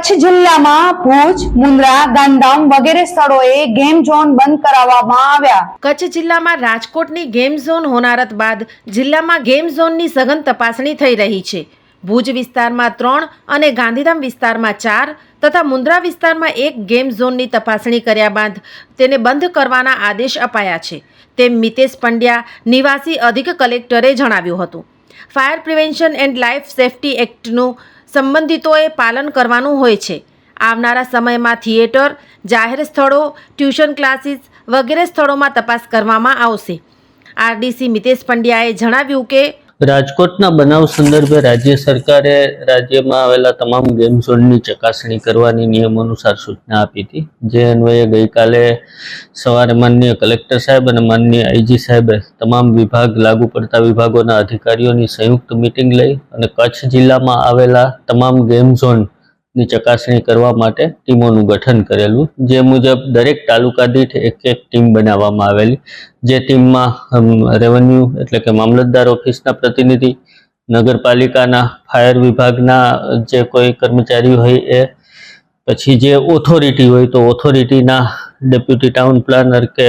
Kutch જિલ્લામાં ભુજ, મુન્દ્રા ગાંધામ વગેરે સ્થળોએ ગેમ ઝોન બંધ કરાવવામાં આવ્યા. કચ્છ જિલ્લામાં રાજકોટની ગેમ ઝોન હોનારત બાદ જિલ્લામાં ગેમ ઝોનની સઘન તપાસણી થઈ રહી છે. ભુજ વિસ્તારમાં ત્રણ અને ગાંધીધામ વિસ્તારમાં ચાર તથા મુન્દ્રા વિસ્તારમાં એક ગેમ ઝોનની તપાસણી કર્યા બાદ તેને બંધ કરવાના આદેશ અપાયા છે. તેમ મિતેશ પંડ્યા, નિવાસી અધિક કલેક્ટરે જણાવ્યું હતું. Fire prevention and life safety એક્ટનું સંબંધિતોએ પાલન કરવાનું હોય છે. આવનારા સમયમાં થિયેટર, જાહેર સ્થળો, ટ્યુશન ક્લાસીસ વગેરે સ્થળોમાં તપાસ કરવામાં આવશે. આરડીસી મિતેશ પંડ્યાએ જણાવ્યું કે રાજકોટના બનાવ સંદર્ભે રાજ્ય સરકારે રાજ્યમાં આવેલા તમામ ગેમ ઝોનની ચકાસણી કરવાની નિયમ અનુસાર સૂચના આપી હતી. જે અન્વયે ગઈકાલે સવારે માનનીય કલેક્ટર સાહેબ અને માનનીય આઈજી સાહેબે તમામ વિભાગ, લાગુ પડતા વિભાગોના અધિકારીઓની સંયુક્ત મિટિંગ લઈ અને કચ્છ જિલ્લામાં આવેલા તમામ ગેમ ઝોનની ચકાસણી કરવા માટે ટીમોનું ગઠન કરેલું. જે મુજબ દરેક તાલુકા દીઠ એક એક ટીમ બનાવવામાં આવેલી. જે ટીમમાં રેવન્યુ એટલે કે મામલતદાર ઓફિસના પ્રતિનિધિ, નગરપાલિકાના ફાયર વિભાગના જે કોઈ કર્મચારી હોય એ, પછી જે ઓથોરિટી હોય તો ઓથોરિટીના ડેપ્યુટી ટાઉન પ્લાનર કે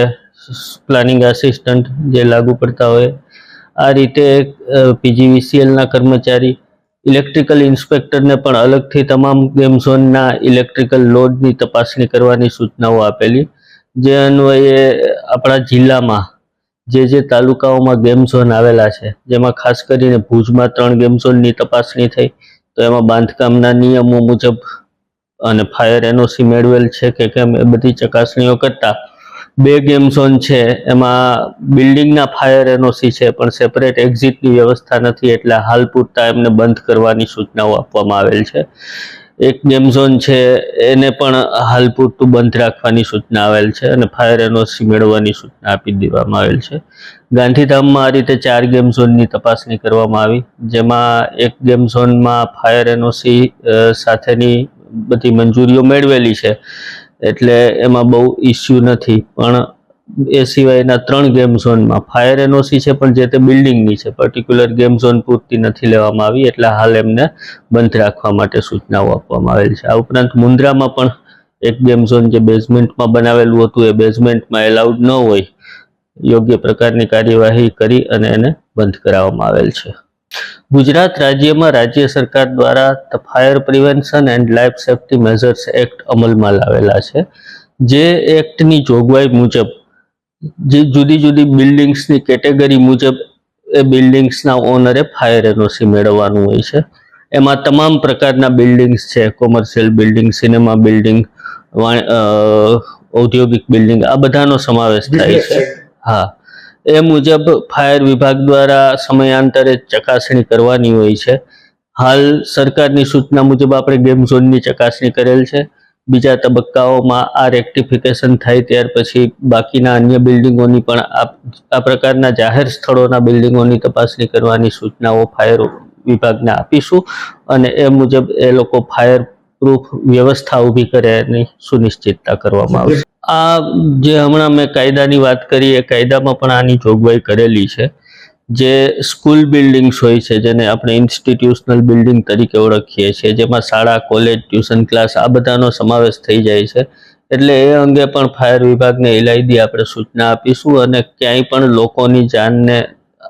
પ્લાનિંગ આસિસ્ટન્ટ જે લાગુ પડતા હોય. આ રીતે પીજીવીસીએલના કર્મચારી ઇલેક્ટ્રિકલ ઇન્સ્પેક્ટરને પણ અલગથી તમામ ગેમ ઝોનના ઇલેક્ટ્રિકલ લોડની તપાસણી કરવાની સૂચનાઓ આપેલી. જે અન્વયે આપણા જિલ્લામાં જે જે તાલુકાઓમાં ગેમ ઝોન આવેલા છે, જેમાં ખાસ કરીને ભુજમાં ત્રણ ગેમ ઝોનની તપાસણી થઈ, તો એમાં બાંધકામના નિયમો મુજબ અને ફાયર એનઓસી મેળવેલ છે કે કેમ એ બધી ચકાસણીઓ કરતા બે ગેમ ઝોન છે, એમાં બિલ્ડિંગના ફાયર એનઓસી છે, પણ સેપરેટ એક્ઝિટની વ્યવસ્થા નથી, એટલે હાલ પૂરતા એમને બંધ કરવાની સૂચનાઓ આપવામાં આવેલ છે. એક ગેમ ઝોન છે, એને પણ હાલ પૂરતું બંધ રાખવાની સૂચના આવેલ છે અને ફાયર એનઓસી મેળવવાની સૂચના આપી દેવામાં આવેલ છે. ગાંધીધામમાં આ રીતે ચાર ગેમ ઝોનની તપાસણી કરવામાં આવી, જેમાં એક ગેમ ઝોનમાં ફાયર એનઓસી સાથેની બધી મંજૂરીઓ મેળવેલી છે. એટલે એમાં બહુ ઇસ્યુ નથી. પણ એ સિવાયના ત્રણ ગેમ ઝોનમાં ફાયર એનઓસી છે, પણ જે તે બિલ્ડિંગની છે પર્ટિક્યુલર ગેમ ઝોન પૂરતી નથી લેવામાં આવી, એટલે હાલ એમને બંધ રાખવા માટે સૂચનાઓ આપવામાં આવેલ છે. આ ઉપરાંત મુન્દ્રામાં પણ એક ગેમ ઝોન જે બેઝમેન્ટમાં બનાવેલું હતું, એ બેઝમેન્ટમાં એલાઉડ ન હોય, યોગ્ય પ્રકારની કાર્યવાહી કરી અને એને બંધ કરાવવામાં આવેલ છે. ગુજરાત રાજ્યમાં રાજ્ય સરકાર દ્વારા fire prevention and life safety measures act અમલમાં લાવેલા છે. જે એક્ટની જોગવાઈ મુજબ જે જુદી જુદી બિલ્ડિંગ્સની કેટેગરી મુજબ એ બિલ્ડિંગ્સના ઓનરે ફાયર એનઓસી મેળવવાનું હોય છે. એમાં તમામ પ્રકારના બિલ્ડિંગ્સ છે કોમર્શિયલ બિલ્ડિંગ સિનેમા બિલ્ડિંગ ઔદ્યોગિક બિલ્ડિંગ આ બધાનો સમાવેશ થાય છે. હા. એ મુજબ ફાયર વિભાગ દ્વારા સમયાંતરે ચકાસણી કરવાની હોય છે. હાલ સરકારની સૂચના મુજબ આપણે ગેમ ઝોનની ચકાસણી કરેલ છે. બીજા તબક્કાઓમાં આ રેક્ટિફિકેશન થાય ત્યાર પછી બાકીના અન્ય બિલ્ડિંગોની પણ આ પ્રકારના જાહેર સ્થળોના બિલ્ડિંગોની તપાસણી કરવાની સૂચનાઓ ફાયર વિભાગને આપીશું. અને એ મુજબ એ લોકો ફાયર પ્રૂફ વ્યવસ્થા ઊભી કરે એની સુનિશ્ચિતતા કરવામાં આવશે. આ જે હમણાં મેં કાયદાની વાત કરી, એ કાયદામાં પણ આની જોગવાઈ કરેલી છે. જે સ્કૂલ બિલ્ડિંગ્સ હોય છે, જેને આપણે ઇન્સ્ટિટ્યુશનલ બિલ્ડિંગ તરીકે ઓળખીએ છીએ, જેમાં શાળા, કોલેજ, ટ્યુશન ક્લાસ, આ બધાનો સમાવેશ થઈ જાય છે. એટલે એ અંગે પણ ફાયર વિભાગને ઇલાયદી આપણે સૂચના આપીશું અને ક્યાંય પણ લોકોની જાનને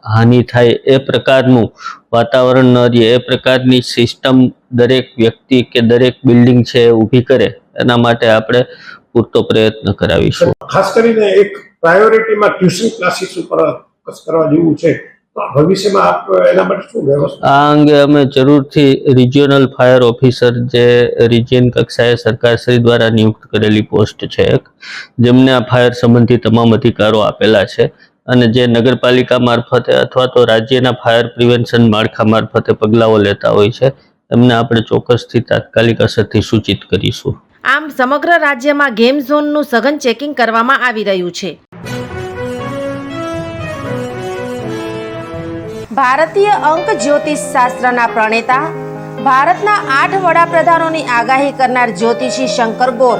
હાનિ થાય એ પ્રકારનું વાતાવરણ ન રહે એ પ્રકારની સિસ્ટમ દરેક વ્યક્તિ કે દરેક બિલ્ડિંગ છે એ ઊભી કરે એના માટે આપણે પૂરતો પ્રયત્ન કરાવીશું. ખાસ કરીને એક પ્રાયોરિટીમાં ટ્યુશન ક્લાસીસ ઉપર ફોકસ કરવા જેવું છે ભવિષ્યમાં આપ એના માટે શું વ્યવસ્થા? આ અંગે અમે જરૂરથી રિજિયોનલ ફાયર ઓફિસર જે રિજિયન કક્ષાએ સરકારશ્રી દ્વારા નિયુક્ત કરેલી પોસ્ટ છે એક જેમને આ ફાયર સંબંધી તમામ અધિકારો આપેલા છે અને જે નગરપાલિકા મારફતે અથવા તો રાજ્યના ફાયર પ્રિવેન્શન માળખા મારફતે પગલાઓ લેતા હોય છે, એમને આપણે ચોક્કસથી તાત્કાલિક અસરથી સૂચિત કરીશું. આમ સમગ્ર રાજ્યમાં ગેમ ઝોનનું સઘન ચેકિંગ કરવામાં આવી રહ્યું છે. ભારતીય અંક જ્યોતિષ શાસ્ત્રના પ્રણેતા, ભારતના આઠ વડાપ્રધાનોની આગાહી કરનાર જ્યોતિષી શંકર ગોર